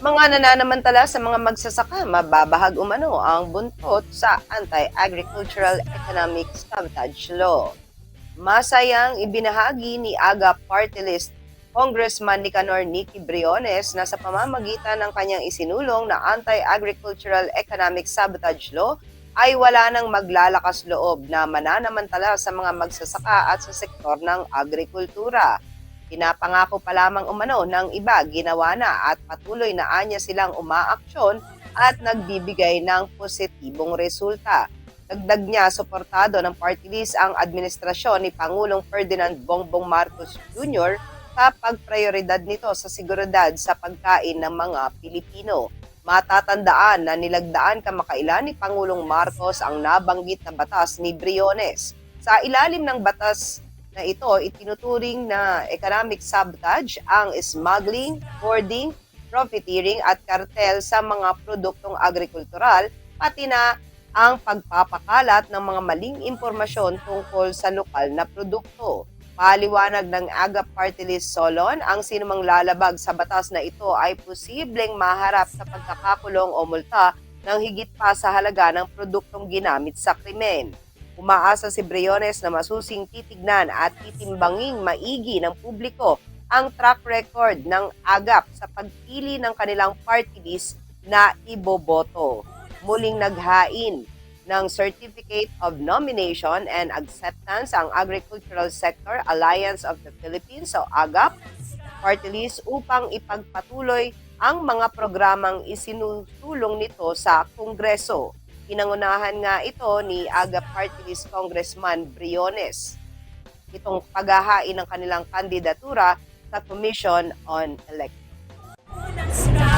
Mga nananamantala sa mga magsasaka, mababahag umano ang buntot sa Anti-Agricultural Economic Sabotage Law. Masayang ibinahagi ni AGA Party List Congressman Nicanor Nicky Briones na sa pamamagitan ng kanyang isinulong na Anti-Agricultural Economic Sabotage Law ay wala nang maglalakas loob na mananamantala sa mga magsasaka at sa sektor ng agrikultura. Pinapangako pa lamang umano ng iba ginawa na at patuloy na anya silang umaaksyon at nagbibigay ng positibong resulta. Dagdag niya, suportado ng party list ang administrasyon ni Pangulong Ferdinand Bongbong Marcos Jr. sa pagprioridad nito sa seguridad sa pagkain ng mga Pilipino. Matatandaan na nilagdaan kamakailan ni Pangulong Marcos ang nabanggit na batas ni Briones. Sa ilalim ng batas na ito, itinuturing na economic sabotage ang smuggling, hoarding, profiteering at kartel sa mga produktong agrikultural, pati na ang pagpapakalat ng mga maling impormasyon tungkol sa lokal na produkto. Paliwanag ng AGA Party List Solon, ang sinumang lalabag sa batas na ito ay posibleng maharap sa pagkakakulong o multa ng higit pa sa halaga ng produktong ginamit sa krimen. Umaasa si Briones na masusing titignan at titimbanging maigi ng publiko ang track record ng AGAP sa pagpili ng kanilang party list na iboboto. Muling naghain ng Certificate of Nomination and Acceptance ang Agricultural Sector Alliance of the Philippines o AGAP party list upang ipagpatuloy ang mga programang isinusulong nito sa Kongreso. Pinangunahan nga ito ni AGA Party Congressman Briones. Itong paghahain ng kanilang kandidatura sa Commission on Elections.